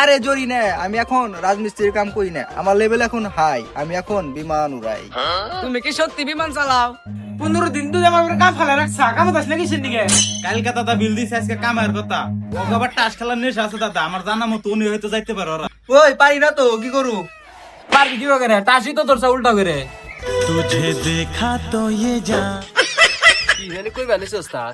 আরে জরি না আমি এখন রাজমিস্ত্রির কাম করি না। আমার লেভেল এখন হাই আমি এখন বিমান উড়াই। তুমি কি সত্যি বিমান চালাও? পনেরো দিন তো আমার কাম ফেলে রাখছা কামত আসলে কিসের দিকে কালকে দাদা বিল দিছে আজকে কামার কথা। ও আবার টাস খেলার নেশা আছে দাদা আমার জানা মতো উনি হয়তো যাইতে পারে ওরা। ওই পারি না তো কি করু? পারবি কি করে? তাসি তো তোর উল্টা করে। তুঝে দেখা তো ये जा কি জানি কই বালিস ওস্তাদ?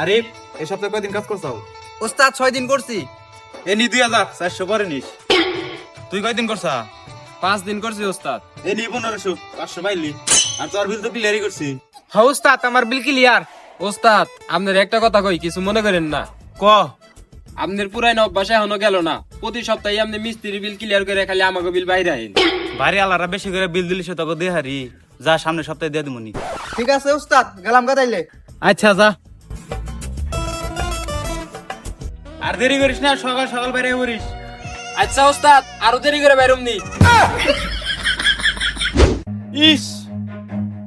আরে এই সপ্তাহে কয়দিন কাজ করছাও? ওস্তাদ ছয় দিন করছি। এ নি দুই হাজার চারশো পরে নিস। তুই কয়দিন করছা? পাঁচ দিন করছি ওস্তাদ। এ নি পনেরোশো পাঁচশো পাইলি। আর তোর বিল তো ক্লিয়ারই করছি। হ্যাঁ ওস্তাদ আমার বিল ক্লিয়ার ওস্তাদ আপনার একটা কথা কই কিছু মনে করেন না। ক? আপনার পুরানো অভ্যাস এখনও গেল না। প্রতি সপ্তাহে আপনি মিস্ত্রি বিল ক্লিয়ার করে খালি আমাকে বিল বাইরে আইন। ভারী আলারা বেশি করে বিল দিলি সে তোকে দেহারি। যা সামনে সপ্তাহে দিয়ে দিমনি। ঠিক আছে ওস্তাদ গেলাম গাদাইলে আচ্ছা যা। দেরি করিস না সকাল সকাল বাইরে করিস আচ্ছা ওস্তাদ আরও দেরি করে বাইরম নি। ইস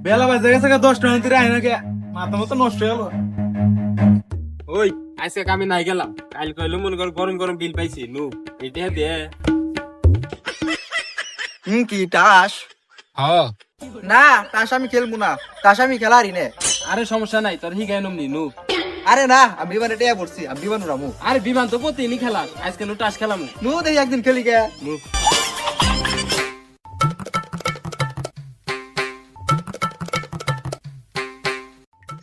বেলা বাজে গেছে গা দশটা মিনিট আয় নাকি মাথা মতো নষ্ট হয়ে গেল। ওই আজকে আমি নাই গেলাম কাল কইলো মনে কর গরম গরম বিল পাইছি নু এটা দে। হুম কি টাস হ্যাঁ না টাস আমি খেলব না টাস আমি খেলারি নে। আরে সমস্যা নাই তোর হিগাই নমনি নু। আরে না আমি বিমানে টেয়া পড়ছি আমি বিমান উড়ামু। আরে বিমান তো প্রতিদিনই খেলাস আজকে নু টাস খেলাম। নু দেখি একদিন খেলি গে নু।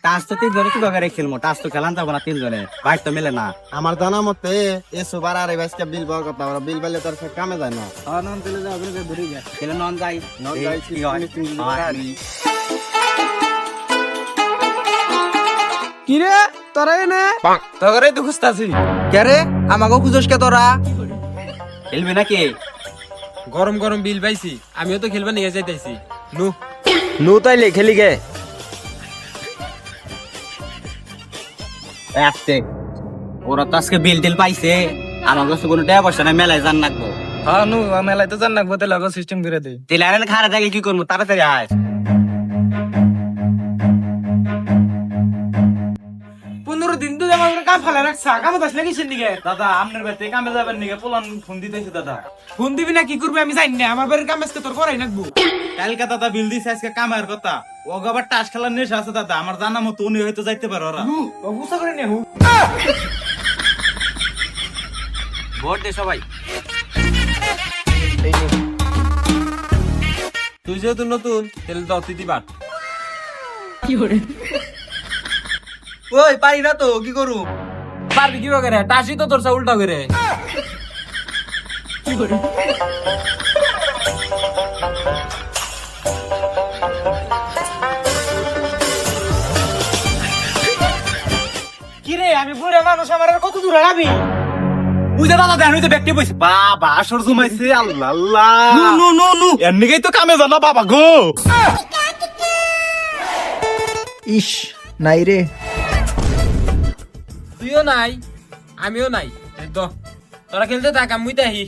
টাচ তো তিনজনে কি করে খেলব টাচ তো খেলান যাব না তিনজনে বাইক তো মেলে না। আমার জানা মতে এসো বার আর এবার বিল পাওয়ার কথা ওরা বিল পাইলে তার সব কামে যায় না। নন যাও ওগুলোকে ঘুরে যায় খেলে নন যাই। নন যাই, কি হয়? তিন হয়। বাড়ি। কি রে? তোরা এনে? তগরে তো খুঁজতাছি কে রে? আমাকে খুঁজোস কে তোরা? খেলবি নাকি? গরম গরম বিল পাইছি আমিও তো খেলবা নিয়ে যাইতেছি। নু। নু তাইলে খেলি গে। আসতে। ওরা তো আজকে বিল টিল পাইছে আমার কাছে কোনো টাকা পয়সা নাই মেলায় জান রাখব হ্যাঁ নু মেলায় তো জান রাখব তাহলে সিস্টেম করে দে। তেলে আর খারা থাকে কি করব? তাড়াতাড়ি আয়। আমার কাম ফেলে রাখছা? কিসের দাদা বাড়িতে কামে যাবেন নাকি পোলান ফোন দিতেছে দাদা। ফোন দিবি না কি করবি? আমি জানি না। আমার বাড়ির কাম আজকে তোর করাই রাখব কালকে দাদা বিল দিছে আজকে কামার কথা। ও আবার টাস খেলার নেশা আছে দাদা। আমার জানা মতো উনি হয়তো যাইতে পারে ওরা। করে নে হু। ভোট দে সবাই। তুই যেহেতু নতুন তাহলে তো অতিথি বাট ওই পারি না তো কি করু? পারবি কি করে? টাসি তো তোর উল্টা করে। কি রে আমি বুড়ে মানুষ আমার কত দূর আগাবি বুঝে দাদা দেন হইতে ব্যক্তি বইছে বাবা আসর জমাইছে আল্লাহ আল্লাহ। নু নু নু নু। এর নিকেই তো কামে জানা বাবা গো। ইস নাই রে। তুইও নাই আমিও নাই। তো তোরা খেলতে থাক আমি আহি।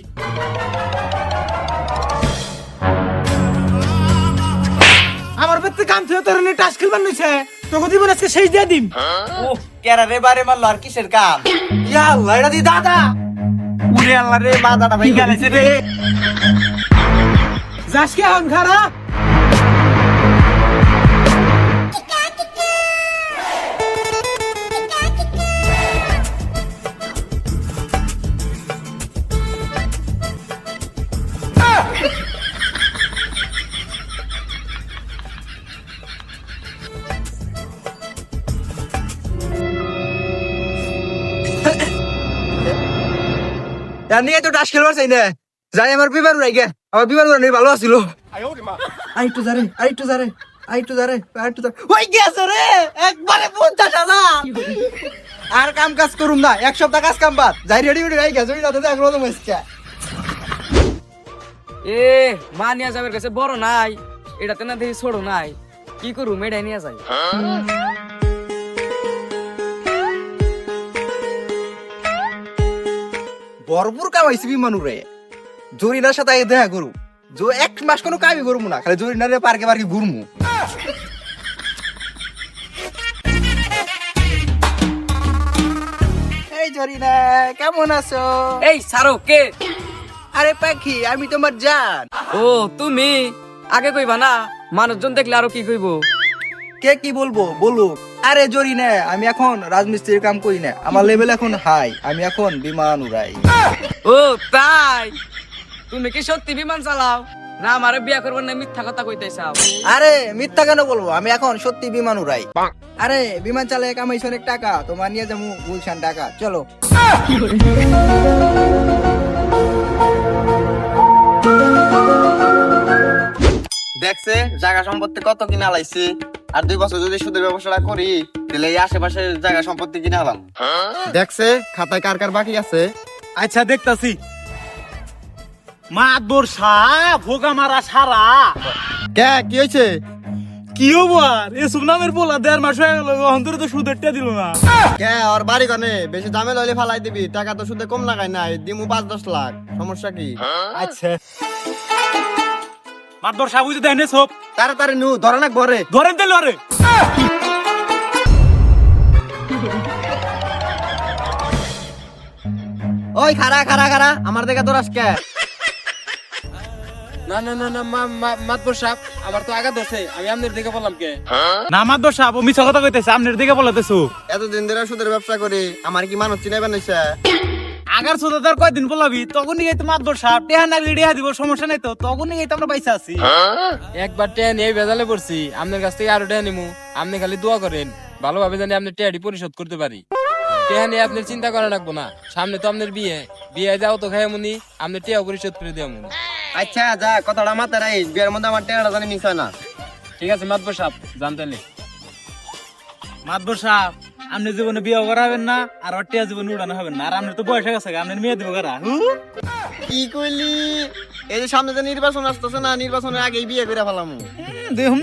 আমার কাম থেকে তোর নিয়ে টাস খেলবার নইছে। তোকে দিব আজকে শেষ দিয়ে দিম। ও কেরা রে বারে মারলো আর কিসের কাম? ইয়া আল্লাহ এটা দি দাদা। উরে আল্লাহ রে মাথাটা ভাই গেছে রে। যাস কে খারা এর নিয়ে তো টাস খেলবার চাই না যাই আমার বিমান উড়াই গে আমার বিমান উড়ানি ভালো আছিল। আরেকটু যারে আরেকটু যারে আরেকটু যারে আরেকটু যারে ওই গেছে রে একবারে পঞ্চাশ হাজার আর কাম কাজ করুম না এক সপ্তাহ কাজ কাম বাদ। যাই রেডি রেডি হয়ে গেছে ওই রাতে এক রকম এ মা নিয়ে যাবার কাছে বড় নাই এটাতে না দেখি ছোট নাই। কি করু মেডাই নিয়ে যাই ভরপুর কামাইছি বিমান উড়ে জরিনার সাথে আগে দেখা করু। জো এক মাস কোনো কামই করব না খালি জরিনারে পার্কে পার্কে ঘুরমু। এই জরিনা কেমন আছো? এই সারো কে? আরে পাখি আমি তোমার জান। ও তুমি? আগে কইবা না মানুষজন দেখলে আরও কি কইবো? কে কি বলব? বলুক। আরে জরিনা আমি এখন রাজমিস্ত্রির কাম করি না। আমার লেভেল এখন হাই আমি এখন বিমান উড়াই। ও তাই? তুমি কি সত্যি বিমান চালাও? না আমারে বিয়া করবার না মিথ্যা কথা কইতেছাও আরে মিথ্যা কেন বলব? আমি এখন সত্যি বিমান উড়াই। আরে বিমান চালায় কামাইছি অনেক টাকা তোমার নিয়ে যাব গুলশান টাকা চলো। দেখছে জায়গা সম্পত্তি কত কিনা লাইছি? আর দুই বছর যদি সুদের ব্যবসাটা করি তাহলে এই আশেপাশে জায়গা সম্পত্তি কিনা হলাম দেখছে খাতায় কার কার বাকি আছে? আচ্ছা দেখতাছি। মাতবর সাপ ভোগা মারা সারা। কে কি হয়েছে? কি হব আর? এসব নামের পোলা দেড় মাস হয়ে গেল অন্তরে তো সুদের টা দিল না। কে ওর বাড়ি কনে? বেশি দামে লইলে ফালাই দিবি টাকা তো সুদে কম লাগাই নাই দিমু পাঁচ দশ লাখ সমস্যা কি? আচ্ছা। মাতবর বুঝে দেয় সব। তাড়াতাড়ি নু ধরে না ঘরে ধরেন দিল আরে। ওই খারা খারা খারা আমার দেখে তোর আজকে। না না না না মা মা- মাতবর সাহেব আমার তো আগা ধরছে আমি আপনার দিকে বললাম কে? না মাতবর সাপ ও মিছা কথা কইতেছে আপনার দিকে বলতেছো এতদিন ধরে সুদের ব্যবসা করি আমার কি মানুষ চিনে বানাইছে আগার সুদে তার কয়দিন বলাবি? তখনই গাইতে মাতবর সাপ টেহা না রেডিয়া দিব সমস্যা নাই তো। তখনই গাইতে আমরা পয়সা আছি। একবার টেয়া নিয়ে বেজালে পড়ছি আপনার কাছ থেকে আরও টেয়া নিমু। আপনি খালি দোয়া করেন ভালোভাবে জানি আপনি টেয়াটি পরিশোধ করতে পারি। টেয়া নিয়ে আপনার চিন্তা করা লাগবো না সামনে তো আপনার বিয়ে। বিয়ে যাও তো খাই মুনি আপনি টেয়া পরিশোধ করে দেওয়া মুনি। আচ্ছা যা কথাটা মাথায় রাই বিয়ের মধ্যে আমার টেয়াটা জানি মিস হয় না। ঠিক আছে মাতবর সাহেব জানতেলি মাতবর সাপ আপনি জীবনে বিয়ে করাবেন না আর অটিয়া জীবনে উড়ানো হবেন না। আর আপনি তো বয়স গেছে আপনি মেয়ে দেবো করা? কি কইলি? এই যে সামনে যে নির্বাচন আসতেছে না নির্বাচনের আগেই বিয়ে করে ফেলাম। দেখুন